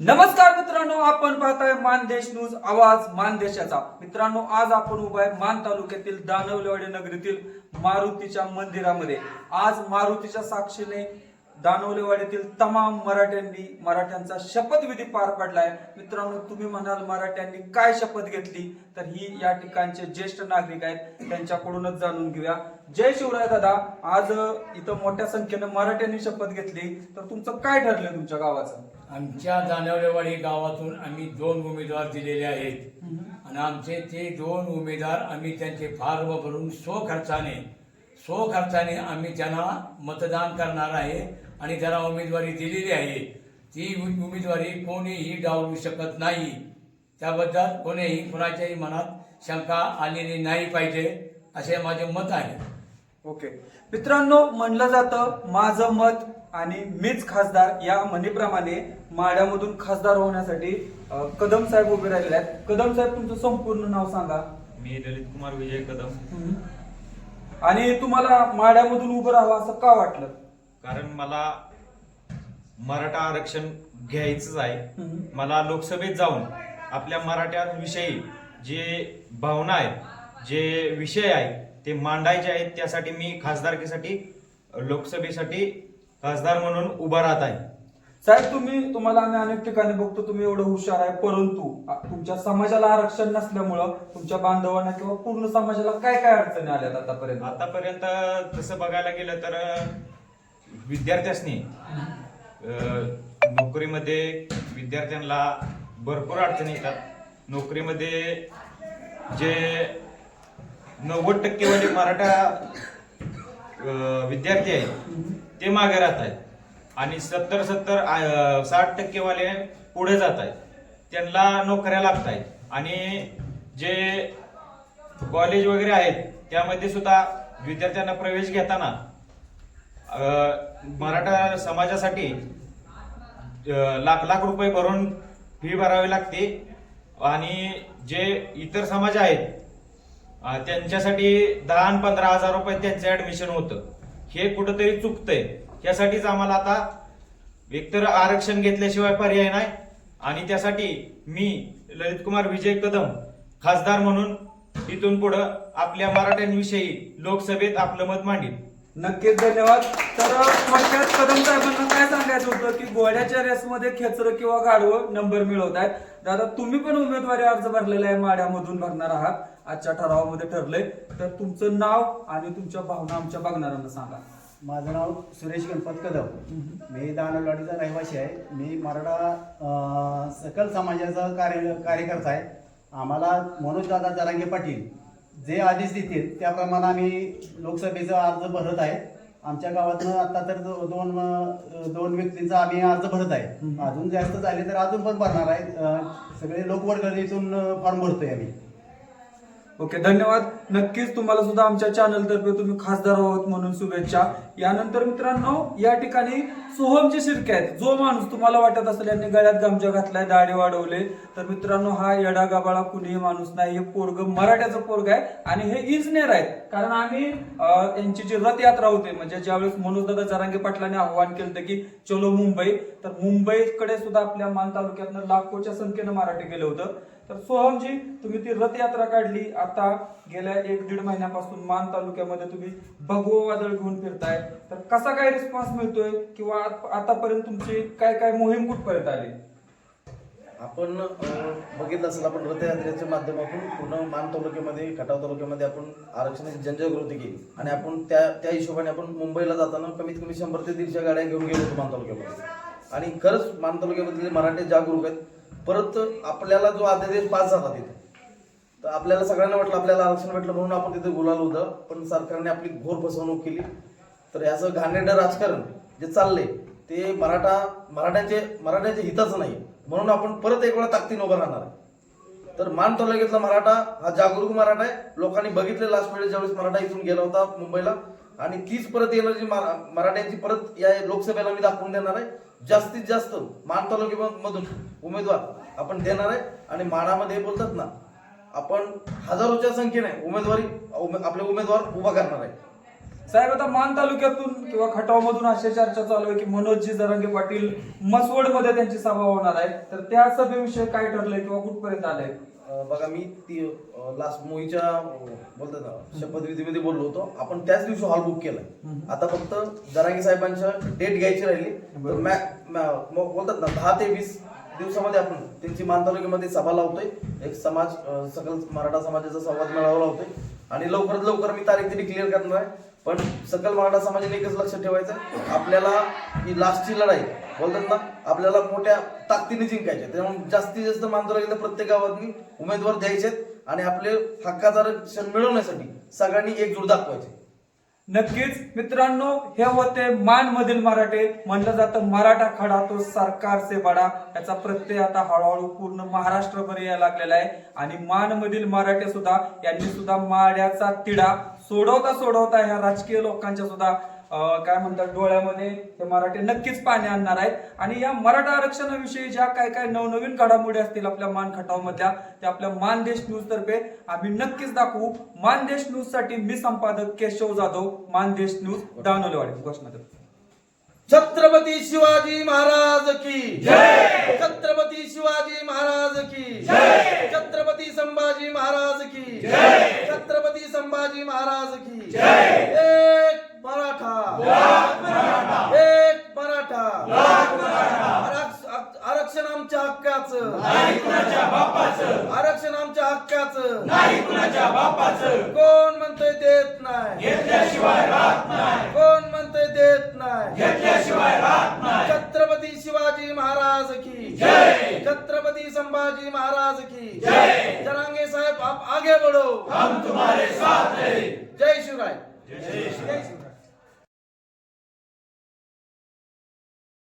नमस्कार मित्रांनो आपण पाहताय मानदेश न्यूज. आवाज मानदेशाचा मित्रांनो आज आपण उभा आहे मान तालुक्यातील दानवलेवाडी नगरीतील मारुतीच्या मंदिरामध्ये. आज मारुतीच्या साक्षीने दानवलेवाडीतील तमाम मराठ्यांनी मराठ्यांचा शपथविधी पार पडलाय. मित्रांनो तुम्ही म्हणाल मराठ्यांनी काय शपथ घेतली? तर ही या ठिकाणचे ज्येष्ठ नागरिक आहेत त्यांच्याकडूनच जाणून घेऊया. जय शिवराय दादा आज इथं मोठ्या संख्येनं मराठ्यांनी शपथ घेतली. तर तुमचं काय ठरलं तुमच्या गावाचं? आमच्या दानवलेवाडी गावातून आम्ही दोन उमेदवार दिलेले आहेत. आणि आमचे ते दोन उमेदवार आम्ही त्यांचे फॉर्म भरून स्वखर्चाने स्वखर्चाने आम्ही त्यांना मतदान करणार आहे आणि त्याला उमेदवारी दिलेली आहे ती उमेदवारी कोणीही डावलू शकत नाही. त्याबद्दल कोणीही कुणाच्याही मनात शंका आलेली नाही पाहिजे असे माझे मत आहे. ओके. मित्रांनो म्हणलं जातं माझं मत आणि मीच खासदार या म्हणीप्रमाणे माड्यामधून खासदार होण्यासाठी कदम साहेब उभे राहिलेले आहेत. कदम साहेब तुमचं संपूर्ण नाव सांगा. मी ललित कुमार विजय कदम. आणि तुम्हाला माड्यामधून उभं राहावं असं का वाटलं? कारण मला मराठा आरक्षण घ्यायचंच आहे. मला लोकसभेत जाऊन आपल्या मराठ्यांविषयी जे भावना आहेत जे विषय आहेत ते मांडायचे आहेत त्यासाठी मी खासदारकीसाठी लोकसभेसाठी खासदार म्हणून उभा राहत आहे. साहेब तुम्ही तुम्हाला आम्ही अनेक ठिकाणी बघतो तुम्ही एवढं हुशार आहे परंतु तुमच्या समाजाला आरक्षण नसल्यामुळं तुमच्या बांधवांना किंवा पूर्ण समाजाला काय काय अडचणी आल्यात आतापर्यंत? आतापर्यंत तसं बघायला गेलं तर विद्यार्थ्यांनी नोकरीमध्ये विद्यार्थ्यांना भरपूर अडचणी येतात. नोकरीमध्ये जे नव्वद टक्केवाले मराठा विद्यार्थी आहेत ते मागे राहत आहेत. आणि सत्तर सत्तर साठ टक्केवाले पुढे जात आहेत. त्यांना नोकऱ्या लागत आहेत. आणि जे कॉलेज वगैरे आहेत त्यामध्ये सुद्धा विद्यार्थ्यांना प्रवेश घेताना मराठा समाजासाठी लाख लाख रुपये भरून फी भरावी लागते. आणि जे इतर समाज आहेत त्यांच्यासाठी दहा आणि पंधरा हजार रुपये त्यांचं ॲडमिशन होतं. हे कुठंतरी चुकतंय. यासाठीच आम्हाला आता एकतर आरक्षण घेतल्याशिवाय पर्याय नाही. आणि त्यासाठी मी ललित कुमार विजय कदम खासदार म्हणून इथून पुढं आपल्या मराठ्यांविषयी लोकसभेत आपलं मत मांडीन. नक्कीच धन्यवाद. तर थोडक्यात कदम साहेबांना काय सांगायचं होतं की घोड्याच्या रेसमध्ये खेचर किंवा गाडवं नंबर मिळवत आहेत. दादा तुम्ही पण उमेदवारी अर्ज भरलेला आहे माड्यामधून भरणार आहात. आजच्या ठरावामध्ये ठरलंय. तर तुमचं नाव आणि तुमच्या भावना आमच्या बघणाऱ्यांना सांगा. माझं नाव सुरेश गणपत कदम. मी दानवलाडीचा रहिवासी आहे. मी मराठा सकल समाजाचा कार्य कार्यकर्ता आहे. आम्हाला मनोज दादा जरांगे पाटील जे आदेश देतील त्याप्रमाणे आम्ही लोकसभेचा अर्ज भरत आहे. आमच्या गावातनं आता तर दो- दोन अं, दोन व्यक्तींचा आम्ही अर्ज भरत आहे. अजून जास्त झाले तर अजून पण भरणार आहे. अं, सगळे लोकवर्गणीतून फॉर्म भरतोय आम्ही. ओके धन्यवाद. नक्कीच तुम्हाला सुद्धा आमच्या चॅनलतर्फे तुम्ही खासदार आहोत म्हणून शुभेच्छा. यानंतर मित्रांनो या ठिकाणी सोहमचे शिरके आहेत. जो माणूस तुम्हाला वाटत असेल यांनी गळ्यात गामजा घातलाय दाढी वाढवले तर मित्रांनो हा येडा गाबाळा कुणीही माणूस नाही. हे पोरग मराठ्याचं पोरग आहे आणि हे इंजिनियर आहेत. कारण आम्ही यांची जी रथयात्रा होते म्हणजे ज्यावेळेस मनोजदादा जरांगे पाटलांनी आव्हान केलं की चलो मुंबई तर मुंबईकडे सुद्धा आपल्या मान तालुक्यातनं लाखोच्या संख्येनं मराठी गेलं होतं. तर सोहमजी तुम्ही ती रथयात्रा काढली. आता गेल्या एक दीड महिन्यापासून मान तालुक्यामध्ये तुम्ही भगवं वादळ घेऊन फिरताय. तर कसा काय रिस्पॉन्स मिळतोय? किंवा आतापर्यंत तुमची काय काय मोहीम कुठपर्यंत आली? आपण बघितलं असेल आपण रथयात्रेच्या माध्यमातून पूर्ण मान तालुक्यामध्ये खटाव तालुक्यामध्ये आपण आरक्षणाची जनजागृती केली. आणि आपण त्या त्या हिशोबाने आपण मुंबईला जाताना कमीत कमी शंभर ते दीडशे गाड्या घेऊन गेलो होतो मान तालुक्यामध्ये. आणि खरंच मान तालुक्यामधले मराठी जागरूक आहेत. परत आपल्याला जो अध्यादेश पास झाला तिथे. तर आपल्याला सगळ्यांना वाटलं आपल्याला आरक्षण भेटलं म्हणून आपण तिथे बोलावलं होतं. पण सरकारने आपली घोर फसवणूक केली. तर याचं घाणेरडं राजकारण जे चाललंय ते मराठा मराठ्यांचे मराठ्यांच्या हिताचं नाही. म्हणून आपण परत एक वेळा ताकदीनं उभं राहणार आहे. तर मान तालुक्यातला मराठा हा जागरूक मराठा आहे. लोकांनी बघितले लास्ट वेळेस ज्यावेळेस मराठा इथून गेला होता मुंबईला आणि तीच परत एनर्जी मराठ्यांची परत या लोकसभेला मी दाखवून देणार आहे. जास्तीत जास्त मान तालुक्यामधून उमेदवार आपण देणार आहे. आणि माडामध्ये बोलतात ना आपण हजारोच्या संख्येने उमेदवारी उमे- आपले उमेदवार उभा करणार आहे. साहेब आता मान तालुक्यातून किंवा खटावमधून अशा चर्चा चालू आहे की मनोजजी जरांगे पाटील मसवडमध्ये त्यांची सभा होणार आहे. तर त्या सभेविषयी काय ठरलंय किंवा कुठपर्यंत आलंय? बघा मी ती लास्ट मोहीच्या बोलतात ना शपथविधीमध्ये बोललो होतो. आपण त्याच दिवशी हॉल बुक केलाय आता फक्त जरांगी साहेबांच्या डेट घ्यायची राहिली. बोलतात ना दहा ते वीस दिवसामध्ये आपण त्यांची मान तालुक्यामध्ये सभा लावतोय. एक समाज सकल मराठा समाजाचा संवाद मेळावा लावतोय. आणि लवकरात लवकर मी तारीख तरी क्लिअर करणार आहे. पण सकल मराठा समाजाने एकच लक्षात ठेवायचं आपल्याला ही लास्टची लढाई बोलतात ना आपल्याला मोठ्या ताकदीने जिंकायचे त्यामुळे जास्तीत जास्त मानतो गेलं प्रत्येक गावातनी उमेदवार द्यायचे आहेत आणि आपले हक्कादार आरक्षण मिळवण्यासाठी सगळ्यांनी एकजूट दाखवायचे. नक्कीच मित्रांनो हे होते मान मधील मराठे. म्हणलं जातं मराठा खडा तो सरकारचे बडा. याचा प्रत्यय आता हळूहळू पूर्ण महाराष्ट्रभर यायला लागलेला आहे. आणि मान मधील मराठे सुद्धा यांनी सुद्धा माड्याचा तिढा सोडवता सोडवता ह्या राजकीय लोकांच्या सुद्धा काय म्हणतात डोळ्यामध्ये हे मराठे नक्कीच पाणी आणणार आहेत. आणि या मराठा आरक्षणाविषयी ज्या काय काय नवनवीन घडामोडी असतील आपल्या मान खटावमधल्या त्या आपल्या मानदेश न्यूज तर्फे आम्ही नक्कीच दाखवू. मानदेश न्यूजसाठी मी संपादक केशव जाधव मानदेश न्यूज दानोलेवाडी घोषणा करतो छत्रपती शिवाजी महाराज की जय! छत्रपती शिवाजी महाराज की जय! छत्रपती संभाजी महाराज की जय! संभाजी महाराज की। जय। एक मराठा। एक मराठा। आरक्ष- आरक्षण आमच्या हक्काचं। आरक्षण आमच्या हक्काचं। कोण छत्रपति संभाजी महाराज की जय! जरांगे साहब आप आगे बढ़ो। हम तुम्हारे साथ हैं जय शिवराय। जय शिवराय